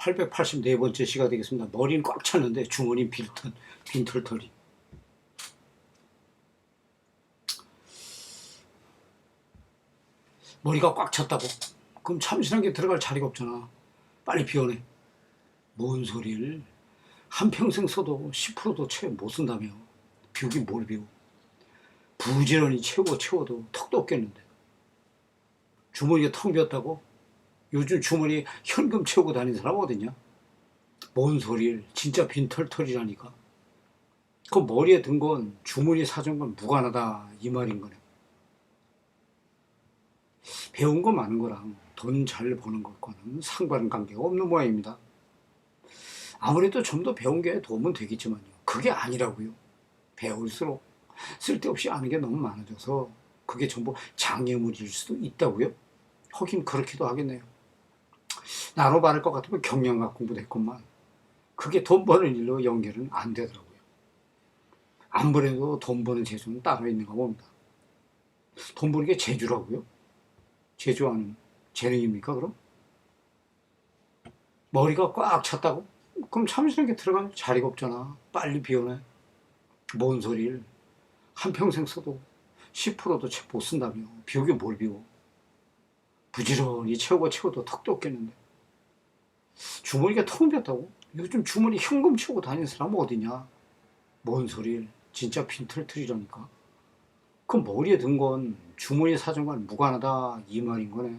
884번째 시가 되겠습니다. 머리는 꽉 찼는데 주머니 빈털, 빈털털이. 머리가 꽉 찼다고? 그럼 참신하게 들어갈 자리가 없잖아. 빨리 비워내. 뭔 소리를? 한평생 써도 10%도 채 못 쓴다며. 비우긴 뭘 비워. 부지런히 채워 채워도 턱도 없겠는데. 주머니가 텅 비었다고? 요즘 주머니에 현금 채우고 다니는 사람 어딨냐? 뭔 소리를 진짜 빈털털이라니까. 그 머리에 든 건 주머니 사정과 무관하다 이 말인 거네. 배운 거 많은 거랑 돈 잘 버는 것과는 상관관계가 없는 모양입니다. 아무래도 좀 더 배운 게 도움은 되겠지만요. 그게 아니라고요. 배울수록 쓸데없이 아는 게 너무 많아져서 그게 전부 장애물일 수도 있다고요. 하긴 그렇기도 하겠네요. 나로 말할 것 같으면 경영학 공부도 했건만 그게 돈 버는 일로 연결은 안 되더라고요. 안 버려도 돈 버는 재주는 따로 있는가 봅니다. 돈 버는 게 재주라고요? 재주하는 재능입니까 그럼? 머리가 꽉 찼다고? 그럼 참신하게 들어갈 자리가 없잖아. 빨리 비워내. 뭔 소리를 한평생 써도 10%도 채못 쓴다며 비우게 뭘 비워 부지런히 채우고 채워도 턱도 없겠는데 주머니가 텅 비었다고? 요즘 주머니 현금 채우고 다니는 사람 어디냐? 뭔 소리를? 진짜 빈털털이라니까? 그 머리에 든 건 주머니 사정과는 무관하다. 이 말인 거네